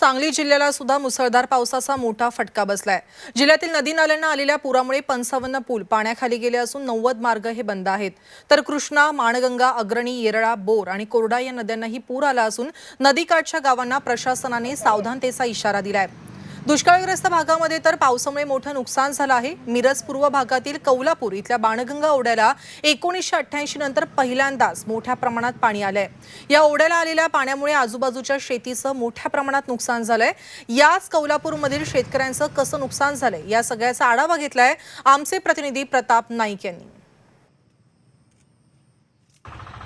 सांगली जिल्ह्याला सुद्धा मुसळधार पावसाचा मोठा फटका बसलाय. जिल्ह्यातील नदी नाल्यांना आलेल्या पुरामुळे पंचावन्न पूल पाण्याखाली गेले असून नव्वद मार्ग हे बंद आहेत. तर कृष्णा माणगंगा अग्रणी येरळा बोर आणि कोरडा या नद्यांनाही पूर आला असून नदीकाठच्या गावांना प्रशासनाने सावधानतेचा इशारा दिलाय. दुष्काळग्रस्त भागामध्ये तर पावसामुळे मोठं नुकसान झालं आहे. मिरज पूर्व भागातील कौलापूर इथल्या बाणगंगा ओढ्याला एकोणीसशे अठ्ठ्याऐंशी नंतर पहिल्यांदाच मोठ्या प्रमाणात पाणी आलंय. या ओढ्याला आलेल्या पाण्यामुळे आजूबाजूच्या शेतीचं मोठ्या प्रमाणात नुकसान झालंय. याच कौलापूरमधील शेतकऱ्यांचं कसं नुकसान झालंय या सगळ्याचा आढावा घेतलाय आमचे प्रतिनिधी प्रताप नाईक यांनी.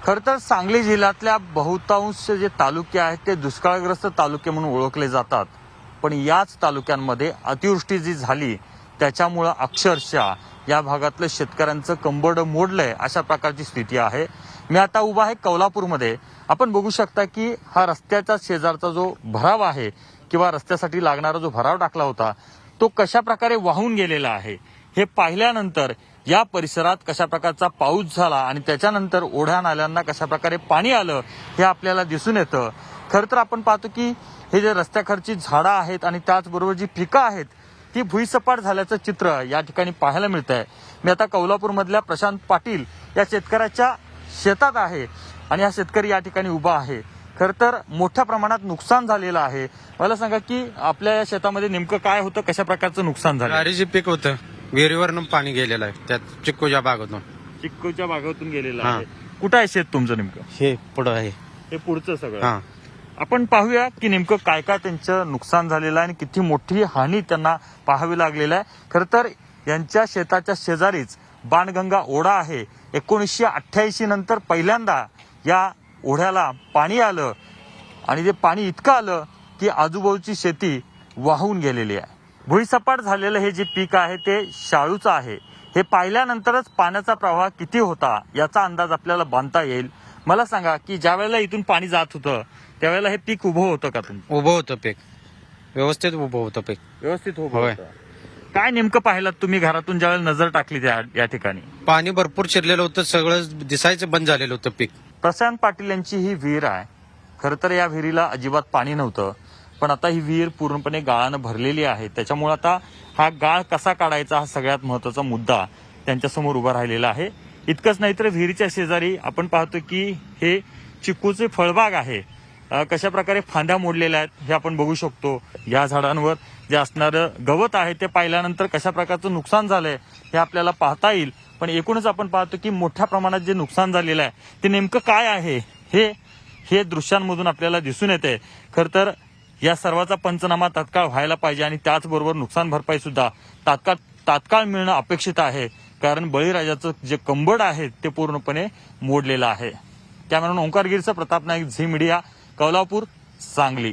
खर तर सांगली जिल्ह्यातल्या बहुतांश जे तालुके आहेत ते दुष्काळग्रस्त तालुके म्हणून ओळखले जातात. पण याच तालुक्यांमध्ये अतिवृष्टी जी झाली त्याच्यामुळं अक्षरशः या भागातलं शेतकऱ्यांचं कंबरड मोडलंय अशा प्रकारची स्थिती आहे. मी आता उभा आहे कौलापूरमध्ये. आपण बघू शकता की हा रस्त्याच्या शेजारचा जो भराव आहे किंवा रस्त्यासाठी लागणारा जो भराव टाकला होता तो कशा प्रकारे वाहून गेलेला आहे? हे पाहिल्यानंतर या परिसरात कशा प्रकारचा पाऊस झाला आणि त्याच्यानंतर ओढ्या नाल्यांना कशा प्रकारे पाणी आलं हे आपल्याला दिसून येतं. खरं तर आपण पाहतो की हे जे रस्त्याकडची झाडं आहेत आणि त्याचबरोबर जी पिकं आहेत ती भुईसपाट झाल्याचं चित्र या ठिकाणी पाहायला मिळत आहे मी आता कोल्हापूरमधल्या प्रशांत पाटील या शेतकऱ्याच्या शेतात आहे आणि हा शेतकरी या ठिकाणी उभा आहे. खरं तर मोठ्या प्रमाणात नुकसान झालेलं आहे. मला सांगा की आपल्या या शेतामध्ये नेमकं काय होतं कशा प्रकारचं नुकसान झालं? ज्वारीचे पीक होतं. विहिरीवरनं पाणी गेलेलं आहे. त्यात चिक्कूच्या बागेतून. चिक्कूच्या भागातून गेलेलं हा. आहे. कुठं आहे शेत तुमचं नेमकं? हे पुढं आहे. हे पुढचं सगळं. हा. आपण पाहूया की नेमकं काय काय त्यांचं नुकसान झालेलं आहे आणि किती मोठी हानी त्यांना पाहावी लागलेली आहे. खरं तर यांच्या शेताच्या शेजारीच बाणगंगा ओढा आहे. एकोणीसशे अठ्ठ्याऐंशी नंतर पहिल्यांदा या ओढ्याला पाणी आलं आणि ते पाणी इतकं आलं की आजूबाजूची शेती वाहून गेलेली आहे. भुईसपाट झालेलं हे जे पीक आहे ते शाळूचं आहे. हे पाहिल्यानंतरच पाण्याचा प्रवाह किती होता याचा अंदाज आपल्याला बांधता येईल. मला सांगा की ज्या वेळेला इथून पाणी जात होतं त्यावेळेला हे पीक उभं होतं का तुमचं? उभं होतं पीक. व्यवस्थित उभं होतं पीक. व्यवस्थित उभं होय. होतं. काय नेमकं पाहिलं तुम्ही घरातून ज्यावेळेला नजर टाकली त्या या ठिकाणी? पाणी भरपूर शिरलेलं होतं सगळं दिसायचं बंद झालेलं होतं पीक. प्रशांत पाटील यांची ही विहीर आहे. खरं तर या विहिरीला अजिबात पाणी नव्हतं पण आता ही विहीर पूर्णपणे गाळानं भरलेली आहे. त्याच्यामुळे आता हा गाळ कसा काढायचा हा सगळ्यात महत्त्वाचा मुद्दा त्यांच्यासमोर उभा राहिलेला आहे. इतकंच नाही तर विहिरीच्या शेजारी आपण पाहतो की हे चिकूचे फळबाग आहे. कशा प्रकारे फांद्या मोडलेल्या आहेत हे आपण बघू शकतो. या झाडांवर जे असणारं गवत आहे ते पाहिल्यानंतर कशा प्रकारचं नुकसान झालंय हे आपल्याला पाहता येईल. पण एकूणच आपण पाहतो की मोठ्या प्रमाणात जे नुकसान झालेलं आहे ते नेमकं काय आहे? हे हे दृश्यांमधून आपल्याला दिसून येते. खर तर या सर्वाचा पंचनामा तात्काळ व्हायला पाहिजे आणि त्याचबरोबर नुकसान भरपाई सुद्धा तात्काळ तात्काळ मिळणं अपेक्षित आहे. कारण बळीराजाचं जे कंबड आहे ते पूर्णपणे मोडलेलं आहे. कॅमेरा ओंकारगिरीचा प्रताप नाईक झी मीडिया कोल्हापूर सांगली.